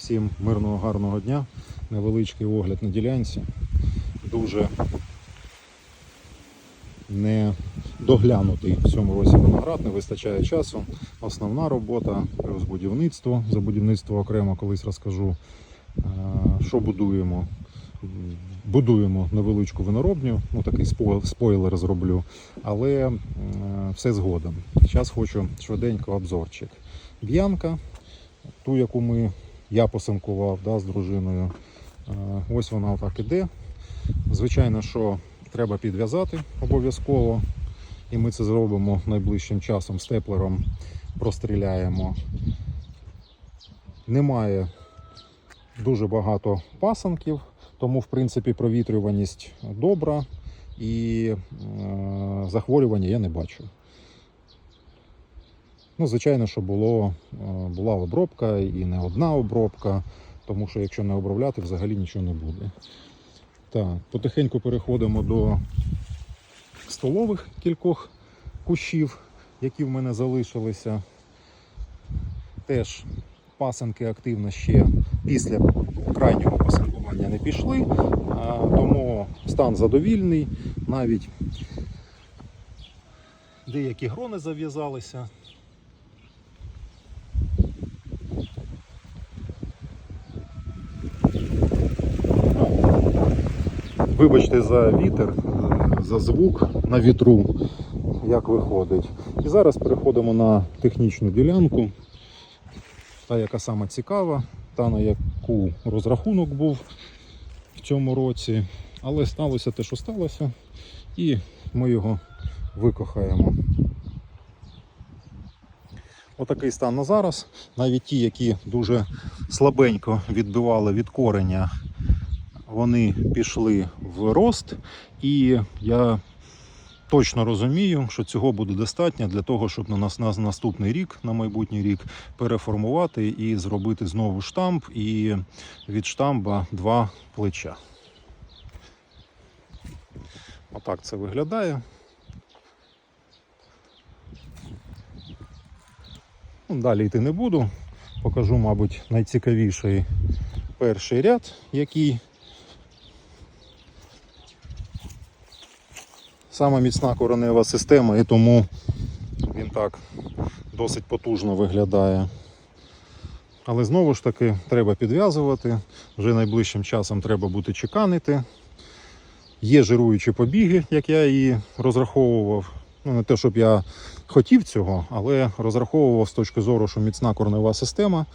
Всім мирного, гарного дня. Невеличкий огляд на ділянці. Дуже не доглянутий в цьому році виноград, не вистачає часу. Основна робота плюс будівництво. За будівництво окремо колись розкажу, Е, що будуємо. Будуємо невеличку виноробню, ну такий спойлер зроблю, але е, все згодом. Зараз хочу швиденько обзорчик. Б'янка, ту, яку ми, я посинкував да, з дружиною. Е, Ось вона отак іде. Звичайно, що треба підв'язати обов'язково. І ми це зробимо найближчим часом степлером, простріляємо. Немає дуже багато пасанків, тому в принципі провітрюваність добра і е, захворювання я не бачу. Ну, звичайно, що було, е, була обробка і не одна обробка, тому що якщо не обробляти, взагалі нічого не буде. Так, потихеньку переходимо до столових кількох кущів, які в мене залишилися. Теж пасенки активно ще після крайнього пасинкування не пішли, тому стан задовільний. Навіть деякі грони зав'язалися. Вибачте за вітер, за звук на вітру, як виходить. І зараз переходимо на технічну ділянку, та яка саме цікава, та на яку розрахунок був в цьому році. Але сталося те, що сталося, і ми його викохаємо. Отакий стан на зараз. Навіть ті, які дуже слабенько відбивали від кореня, вони пішли в рост, і я точно розумію, що цього буде достатньо для того, щоб на нас на наступний рік, на майбутній рік, переформувати і зробити знову штамп, і від штамба два плеча. Отак це виглядає. Ну, Далі йти не буду. Покажу, мабуть, найцікавіший перший ряд, який саме міцна коронева система, і тому він так досить потужно виглядає. Але знову ж таки треба підв'язувати. Вже найближчим часом треба бути чеканити. Є жируючі побіги, як я і розраховував. Ну, не те, щоб я хотів цього, але розраховував з точки зору, що міцна коренева система